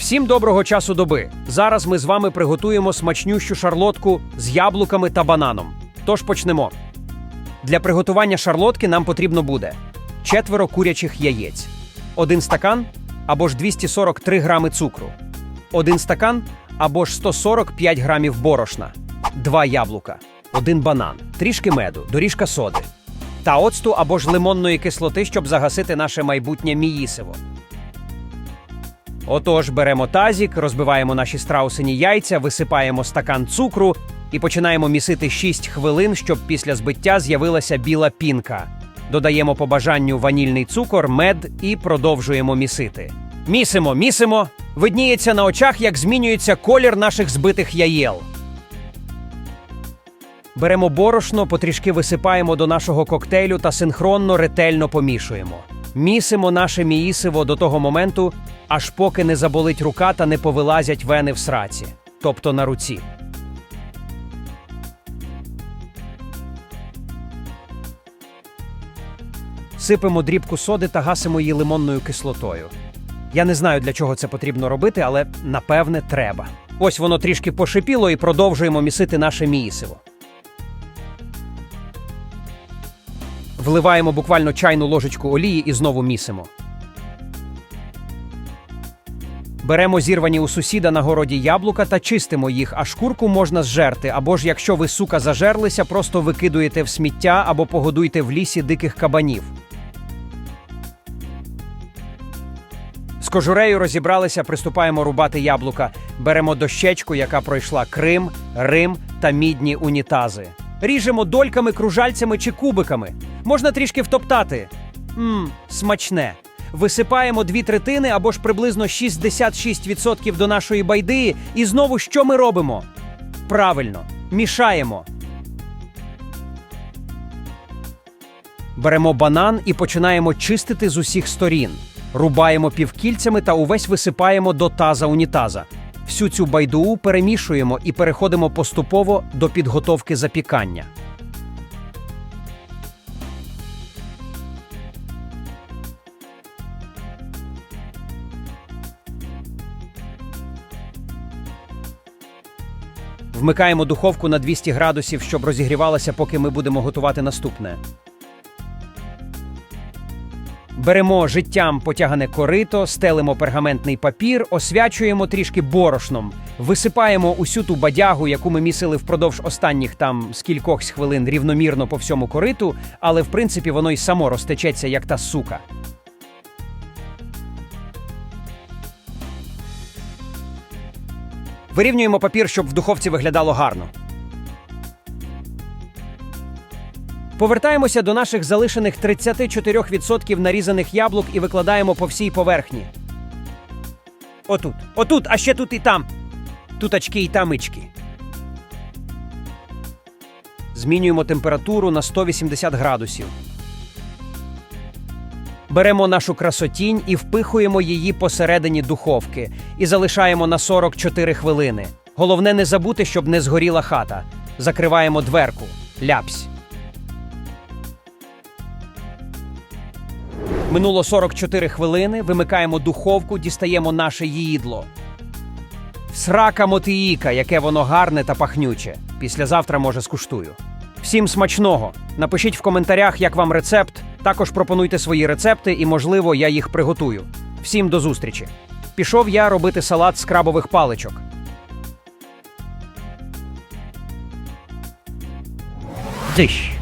Всім доброго часу доби. Зараз ми з вами приготуємо смачнющу шарлотку з яблуками та бананом. Тож почнемо. Для приготування шарлотки нам потрібно буде четверо курячих яєць, один стакан або ж 243 грами цукру, один стакан або ж 145 грамів борошна, два яблука, один банан, трішки меду, доріжка соди та оцту або ж лимонної кислоти, щоб загасити наше майбутнє міїсиво. Отож, беремо тазік, розбиваємо наші страусині яйця, висипаємо стакан цукру і починаємо місити 6 хвилин, щоб після збиття з'явилася біла пінка. Додаємо по бажанню ванільний цукор, мед і продовжуємо місити. Місимо, місимо. Видніється на очах, як змінюється колір наших збитих яєл. Беремо борошно, потрішки висипаємо до нашого коктейлю та синхронно ретельно помішуємо. Місимо наше міїсиво до того моменту, аж поки не заболить рука та не повилазять вени в сраці, тобто на руці. Сипемо дрібку соди та гасимо її лимонною кислотою. Я не знаю, для чого це потрібно робити, але напевне треба. Ось воно трішки пошипіло і продовжуємо місити наше міїсиво. Вливаємо буквально чайну ложечку олії і знову місимо. Беремо зірвані у сусіда на городі яблука та чистимо їх, а шкурку можна зжерти, або ж якщо ви сука зажерлися, просто викидуєте в сміття або погодуйте в лісі диких кабанів. З кожурею розібралися, приступаємо рубати яблука. Беремо дощечку, яка пройшла Крим, Рим та мідні унітази. Ріжемо дольками, кружальцями чи кубиками. Можна трішки втоптати. Мм, смачне. Висипаємо дві третини або ж приблизно 66% до нашої байди. І знову що ми робимо? Правильно, мішаємо. Беремо банан і починаємо чистити з усіх сторін. Рубаємо півкільцями та увесь висипаємо до таза унітаза. Всю цю байду перемішуємо і переходимо поступово до підготовки запікання. Вмикаємо духовку на 200 градусів, щоб розігрівалася, поки ми будемо готувати наступне. Беремо життям потягане корито, стелимо пергаментний папір, освячуємо трішки борошном, висипаємо усю ту бадягу, яку ми місили впродовж останніх там скількох хвилин рівномірно по всьому кориту, але в принципі воно й само розтечеться, як та сука. Вирівнюємо папір, щоб в духовці виглядало гарно. Повертаємося до наших залишених 34% нарізаних яблук і викладаємо по всій поверхні. Отут, отут, а ще тут і там. Тут очки і там. Змінюємо температуру на 180 градусів. Беремо нашу красотінь і впихуємо її посередині духовки і залишаємо на 44 хвилини. Головне не забути, щоб не згоріла хата. Закриваємо дверку. Ляпсь. Минуло 44 хвилини, вимикаємо духовку, дістаємо наше їдло. Срака мотиїка, яке воно гарне та пахнюче. Післязавтра, може, скуштую. Всім смачного! Напишіть в коментарях, як вам рецепт. Також пропонуйте свої рецепти, і, можливо, я їх приготую. Всім до зустрічі! Пішов я робити салат з крабових паличок. Дищ.